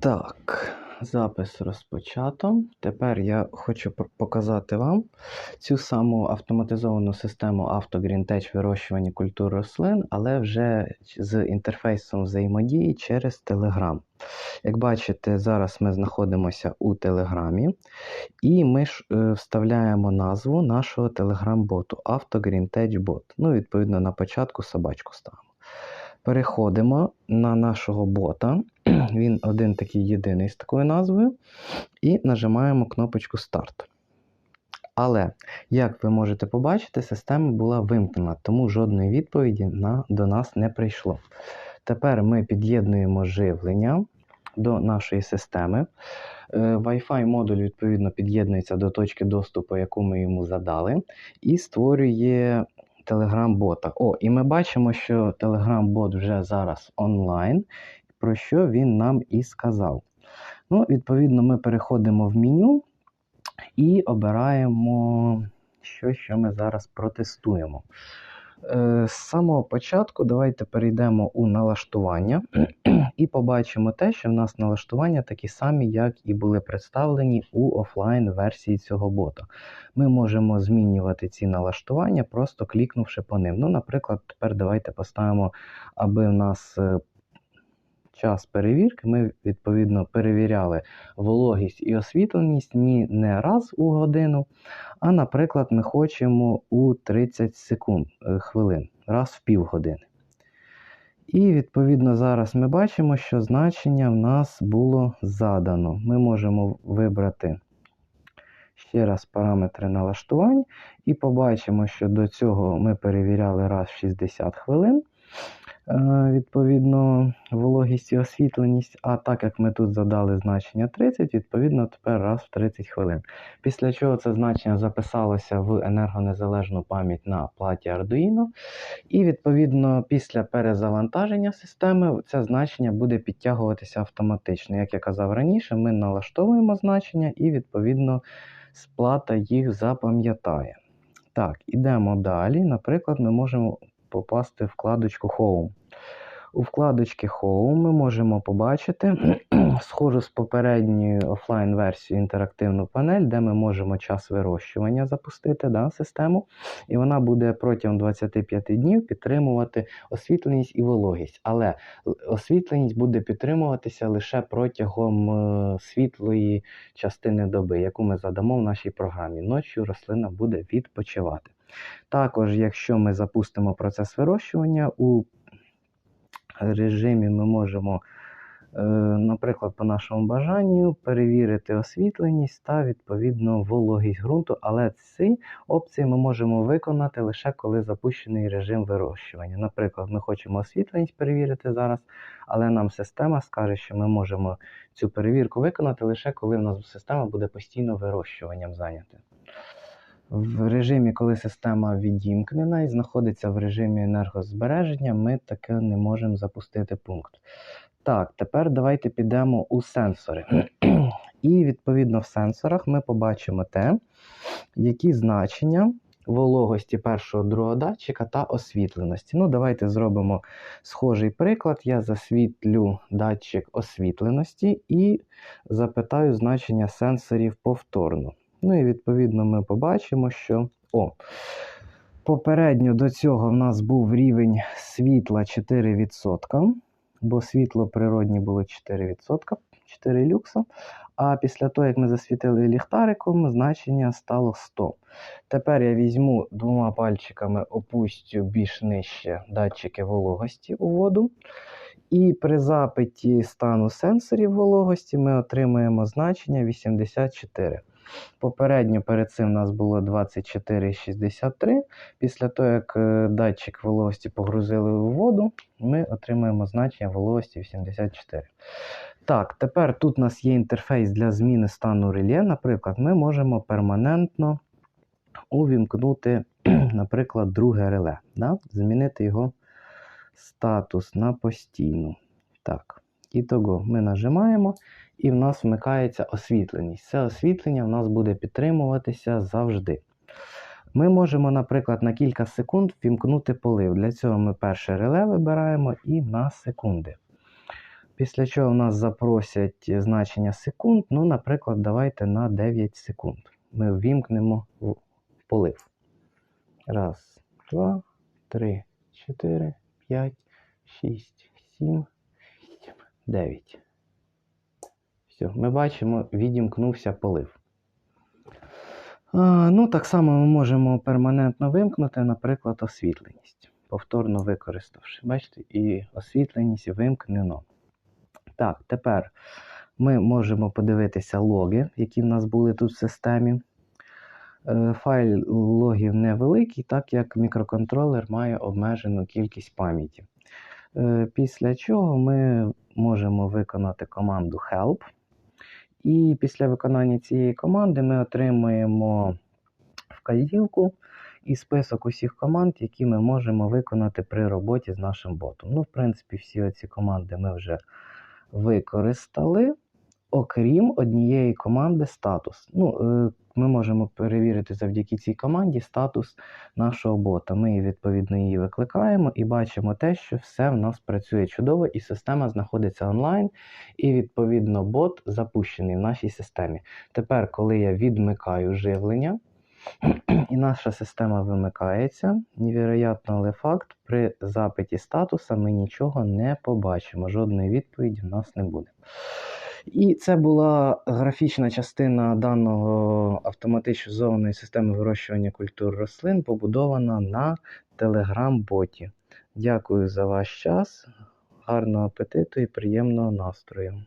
Так, запис розпочато. Тепер я хочу показати вам цю саму автоматизовану систему AutoGreenTech вирощування культур рослин, але вже з інтерфейсом взаємодії через Telegram. Як бачите, зараз ми знаходимося у Телеграмі, і ми ж е, вставляємо назву нашого Telegram-боту AutoGreenTech Bot. Ну, відповідно, на початку собачку ставимо. Переходимо на нашого бота. Він один такий єдиний з такою назвою. І нажимаємо кнопочку Старт. Але, як ви можете побачити, система була вимкнена, тому жодної відповіді на, до нас не прийшло. Тепер ми під'єднуємо живлення до нашої системи. Е, Wi-Fi модуль відповідно під'єднується до точки доступу, яку ми йому задали, і створює Telegram-бота. О, і ми бачимо, що Telegram-бот вже зараз онлайн, про що він нам і сказав. Ну, відповідно, ми переходимо в меню і обираємо, що, що ми зараз протестуємо. Е, З самого початку давайте перейдемо у налаштування і побачимо те, що в нас налаштування такі самі, як і були представлені у офлайн версії цього бота. Ми можемо змінювати ці налаштування, просто клікнувши по ним. Ну, наприклад, тепер давайте поставимо, аби в нас е, час перевірки, ми відповідно перевіряли вологість і освітленість ні не раз у годину, а, наприклад, ми хочемо у 30 секунд е, хвилин, раз в півгодини. І відповідно зараз ми бачимо, що значення в нас було задано. Ми можемо вибрати ще раз параметри налаштувань, і побачимо, що до цього ми перевіряли раз в 60 хвилин. Е, Відповідно, вологість і освітленість, а так як ми тут задали значення 30, відповідно, тепер раз в 30 хвилин. Після чого це значення записалося в енергонезалежну пам'ять на платі Arduino. І відповідно після перезавантаження системи це значення буде підтягуватися автоматично. Як я казав раніше, ми налаштовуємо значення і відповідно сплата їх запам'ятає. Так, ідемо далі. Наприклад, ми можемо попасти в вкладочку Home. У вкладочці Home ми можемо побачити схожу з попередньою офлайн-версією інтерактивну панель, де ми можемо час вирощування запустити да, систему, і вона буде протягом 25 днів підтримувати освітленість і вологість. Але освітленість буде підтримуватися лише протягом е, світлої частини доби, яку ми задамо в нашій програмі. Ночі рослина буде відпочивати. Також, якщо ми запустимо процес вирощування, у режимі ми можемо, е, наприклад, по нашому бажанню перевірити освітленість та відповідно вологість ґрунту, але ці опції ми можемо виконати лише коли запущений режим вирощування. Наприклад, ми хочемо освітленість перевірити зараз, але нам система скаже, що ми можемо цю перевірку виконати лише коли в нас система буде постійно вирощуванням зайнята. В режимі, коли система відімкнена і знаходиться в режимі енергозбереження, ми таке не можемо запустити пункт. Так, тепер давайте підемо у сенсори. І відповідно в сенсорах ми побачимо те, які значення вологості першого датчика та освітленості. Ну, давайте зробимо схожий приклад. Я засвітлю датчик освітленості і запитаю значення сенсорів повторно. Ну і відповідно ми побачимо, що о, попередньо до цього в нас був рівень світла 4%, бо світло природні було 4%, 4 люкса. А після того, як ми засвітили ліхтариком, значення стало 100. Тепер я візьму двома пальчиками, опустю більш нижче датчики вологості у воду. І при запиті стану сенсорів вологості ми отримаємо значення 84. Попередньо перед цим у нас було 24,63. Після того, як е, датчик вологості погрузили у воду, ми отримаємо значення вологості 84. Так, тепер тут у нас є інтерфейс для зміни стану реле. Наприклад, ми можемо перманентно увімкнути, наприклад, друге реле. Да? Змінити його статус на постійну. Так, і того ми нажимаємо, і в нас вмикається освітленість. Це освітлення в нас буде підтримуватися завжди. Ми можемо, наприклад, на кілька секунд вімкнути полив. Для цього ми перше реле вибираємо і на секунди. Після чого в нас запросять значення секунд. Ну, наприклад, давайте на 9 секунд. Ми ввімкнемо в полив. Раз, два, три, чотири, п'ять, шість, сім, вісім, дев'ять. Все, ми бачимо, відімкнувся полив. Ну, так само ми можемо перманентно вимкнути, наприклад, освітленість, повторно використавши. Бачите, і освітленість вимкнено. Так, тепер ми можемо подивитися логи, які в нас були тут в системі. Е, Файл логів невеликий, так як мікроконтролер має обмежену кількість пам'яті. Е, Після чого ми можемо виконати команду help. І після виконання цієї команди ми отримуємо вказівку і список усіх команд, які ми можемо виконати при роботі з нашим ботом. Ну, в принципі, всі ці команди ми вже використали, окрім однієї команди статус. Ну, е, ми можемо перевірити завдяки цій команді статус нашого бота. Ми відповідно її викликаємо і бачимо те, що все в нас працює чудово, і система знаходиться онлайн, і відповідно бот запущений в нашій системі. Тепер, коли я відмикаю живлення, і наша система вимикається, невероятно, але факт, при запиті статуса ми нічого не побачимо, жодної відповіді в нас не буде. І це була графічна частина даного автоматизованої системи вирощування культур рослин, побудована на Telegram-боті. Дякую за ваш час, гарного апетиту і приємного настрою.